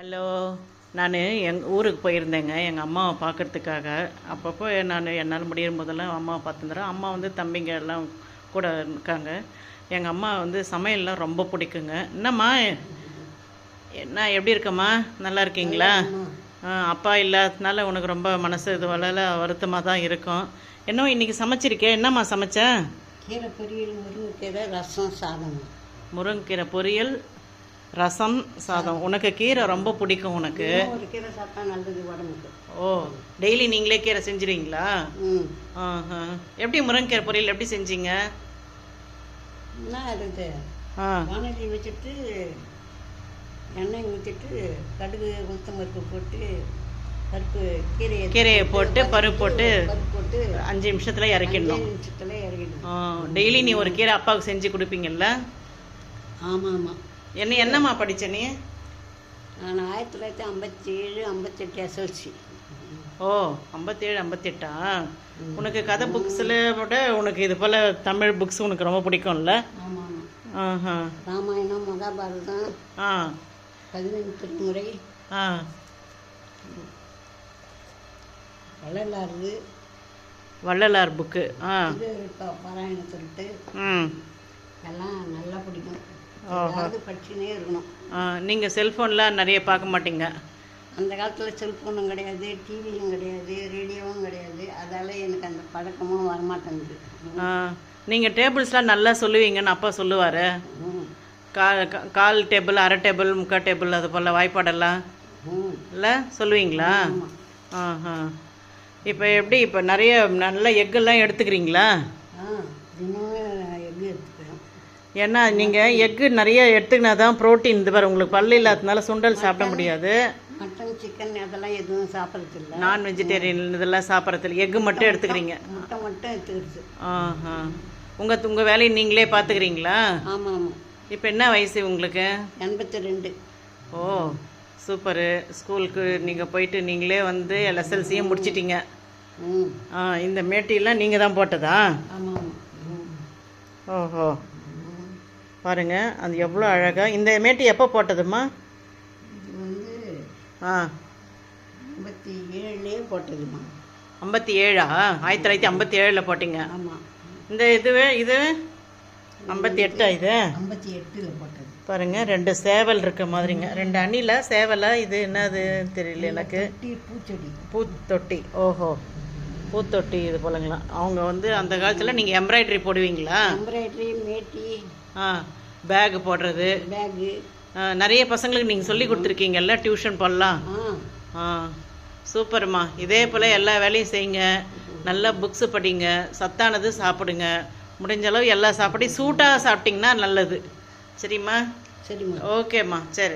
Hello நான் எங் ஊருக்கு போயிருந்தேங்க. எங்கள் அம்மாவை பார்க்கறதுக்காக அப்பப்போ நான் என்னால் முடியும் போதெல்லாம் அம்மாவை பார்த்துருந்தேன் அம்மா வந்து தம்பிங்க எல்லாம் கூட இருக்காங்க. எங்கள் அம்மா வந்து சமையல்லாம் ரொம்ப பிடிக்குங்க. என்னம்மா? என்ன எப்படி இருக்கம்மா? நல்லா இருக்கீங்களா? அப்பா இல்லாததுனால உனக்கு ரொம்ப மனசு இது வளர வருத்தமாக தான் இருக்கும். என்ன இன்னைக்கு சமைச்சிருக்கே? என்னம்மா சமைச்ச? கீரை பொரியல் முருங்கைக்கீரை ரசம் சாதம். முருங்கீரை பொரியல் ரசம் சாதம். உனக்கு கீரை ரொம்ப பிடிக்கும் உனக்கு? கீரை சாப்பிட்டா நல்லது உடம்புக்கு. ஓ டெய்லி நீங்களே கீரை செஞ்சுருவீங்களா? ஆஹா. எப்படி முருங்கீரை பொரியல் எப்படி செஞ்சீங்க? என்ன ஆ. வானொலி வச்சுட்டு எண்ணெய் ஊற்றிட்டு கடுகு உளுத்தம் பருப்பு போட்டு பருப்பு கீரையை கீரையை போட்டு பருப்பு போட்டு போட்டு அஞ்சு நிமிஷத்துல இறக்கிடணும். நிமிஷத்துல இறங்கிடும் ஆ, டெய்லி நீ ஒரு கீரை அப்பாவுக்கு செஞ்சு கொடுப்பீங்கல்ல? ஆமாம் ஆமாம் என்ன என்னம்மா படிச்ச நீ? நான் ஆயிரத்தி தொள்ளாயிரத்தி ஐம்பத்தி ஏழு ஐம்பத்தெட்டு எஸ்எல்சி ஓ ஐம்பத்தேழு ஐம்பத்தெட்டா? உனக்கு கதை புக்ஸில் விட உனக்கு இது போல் தமிழ் புக்ஸ் உனக்கு ரொம்ப பிடிக்கும்ல? ஆஹா. ராமாயணம் மகாபாரதம் ஆ. பதினெண்டு திருமுறை ஆ. வள்ளலாறு. வள்ளலார் புக்கு ஆ. பாராயணம் சொல்லிட்டு ம். எல்லாம். ஏதாவது படிச்சுனே இருக்கணும். ஆ, நீங்க செல்ஃபோன்லாம் நிறைய பார்க்க மாட்டீங்க. அந்த காலத்தில் செல்ஃபோனும் கிடையாது டிவியும் கிடையாது ரேடியோவும் கிடையாது. அதால் எனக்கு அந்த பழக்கமும் வரமாட்டேங்குது. ஆ, நீங்க டேபிள்ஸ்லாம் நல்லா சொல்லுவீங்கன்னு அப்பா சொல்லுவாரு. கால் கால் டேபிள் அரை டேபிள் முக்கால் டேபிள் அது போல் வாய்ப்பாடெல்லாம் ம். இல்லை சொல்லுவீங்களா? ஆஹா. இப்போ எப்படி இப்போ நிறைய நல்ல எக்கெல்லாம் எடுத்துக்கிறீங்களா ஆ தினமும் எப்படி எடுத்துக்கிறோம் ஏன்னா நீங்கள் எக்கு நிறைய எடுத்துக்கினா தான் ப்ரோட்டீன் இது பாரு உங்களுக்கு பல்லு இல்லாததுனால சுண்டல் சாப்பிட முடியாது. மட்டன் சிக்கன் அதெல்லாம் எதுவும் சாப்பிட்றதில்ல. நான் வெஜிடேரியன் இதெல்லாம் சாப்பிட்றதில்ல. எக்கு மட்டும் எடுத்துக்கிறீங்க. முட்டை மட்டும் எடுத்துக்கிறது ஆஹா. உங்கள் உங்கள் வேலையை நீங்களே பார்த்துக்கிறீங்களா? ஆமாம். ஆமாம் இப்போ என்ன வயசு உங்களுக்கு? எண்பத்தி ரெண்டு. ஓ சூப்பரு. ஸ்கூலுக்கு நீங்கள் போயிட்டு நீங்களே வந்து எல்எஸ்எல்சியும் முடிச்சிட்டீங்க. ஆ இந்த மேட்டிலாம் நீங்கள் தான் போட்டதா? ஆமாம். ஓஹோ. பாருங்க அது எவ்வளோ அழகா. இந்த மேட்டி எப்போ போட்டதும்மா? வந்து ஆ. ஐம்பத்தி ஏழுலேயே போட்டதுமா ஐம்பத்தி ஏழா? ஆயிரத்தி தொள்ளாயிரத்தி ஐம்பத்தி ஏழில் போட்டீங்க. ஆமாம் இந்த இதுவே இது? ஐம்பத்தி எட்டா இது? ஐம்பத்தி எட்டில் போட்டது. பாருங்க ரெண்டு சேவல் இருக்க மாதிரிங்க. ரெண்டு அணில சேவலா இது என்னது தெரியல எனக்கு. பூச்செடி. பூத்தொட்டி. ஓஹோ. பூத்தொட்டி இது போலங்களா. அவங்க வந்து அந்த காலத்தில் நீங்கள் எம்ப்ராய்டரி போடுவீங்களா? எம்ப்ராய்டரி மேட்டி ஆ பேக் போடுறது. பேகு நிறைய பசங்களுக்கு நீங்கள் சொல்லி கொடுத்துருக்கீங்கல்ல டியூஷன் போடலாம். ஆ. ஆ சூப்பர்மா. இதே போல் எல்லா வேலையும் செய்யுங்க. நல்லா புக்ஸு படிங்க. சத்தானது சாப்பிடுங்க. முடிஞ்ச அளவு எல்லா சாப்பாடையும் சூட்டாக சாப்பிட்டிங்கன்னா நல்லது. சரிம்மா? சரிம்மா. ஓகேம்மா. சரி.